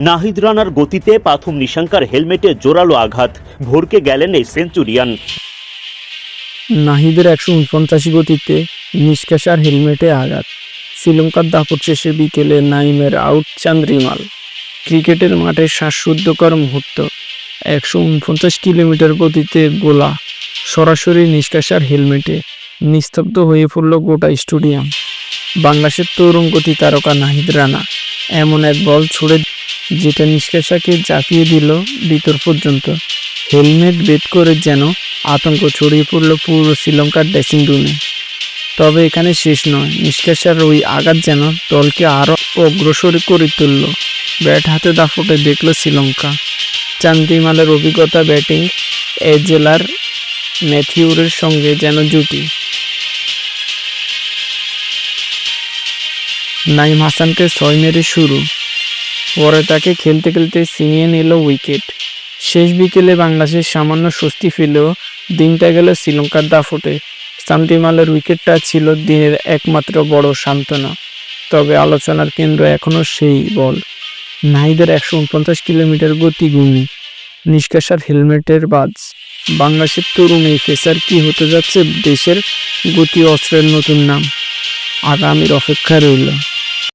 নাহিদ রানার গতিতে পাথুম নিশাঙ্কার হেলমেটে জোরালো আঘাত। ভরকে গেলেন এই সেঞ্চুরিয়ান। নাহিদের একশো উনপঞ্চাশি গতিতে নিষ্কাশার হেলমেটে আঘাত। শ্রীলঙ্কার দাপট শেষে বিকেলে নাইমের আউট চান্দ্রিমাল। ক্রিকেটের মাঠে শ্বাসরুদ্ধকর মুহূর্ত। একশো উনপঞ্চাশ কিলোমিটার গতিতে গোলা, সরাসরি নিষ্কাশার হেলমেটে নিস্তব্ধ হয়ে পড়ল গোটা স্টেডিয়াম। বাংলাদেশের তরুণ গতি তারকা নাহিদ রানা এমন এক বল ছুড়ে যেটা নিষ্কাশাকে চাপিয়ে দিল ভিতর পর্যন্ত। হেলমেট বেদ করে যেন আতঙ্ক ছড়িয়ে পড়ল পুরো শ্রীলঙ্কার ড্রেসিং রুমে। তবে এখানে শেষ নয় নিষ্কাশার ওই আঘাত যেন দলকে আরও অগ্রসর করে তুলল। ব্যাট হাতে দাফটে দেখল শ্রীলঙ্কা। চান্দিমালের অভিজ্ঞতা ব্যাটিং এ জেলার ম্যাথিউরের সঙ্গে যেন জুটি। নাইম হাসানকে ছয় মেরে শুরু। পরে তাকে খেলতে খেলতে ছিনিয়ে নিল উইকেট। শেষ বিকেলে বাংলাদেশের সামান্য স্বস্তি ফেলেও দিনটা গেল শ্রীলঙ্কার দাফটে শান্তিমালের উইকেটটা ছিল দিনের একমাত্র বড় সান্ত্বনা। তবে আলোচনার কেন্দ্র এখনও সেই বল। নাহিদের একশো উনপঞ্চাশ কিলোমিটার গতি গুণী, নিষ্কাশার হেলমেটের বাজ। বাংলাদেশের তরুণ এই ফেসার কি হতে যাচ্ছে দেশের গতি অস্ত্রের নতুন নাম? আগামীর অপেক্ষা রইল।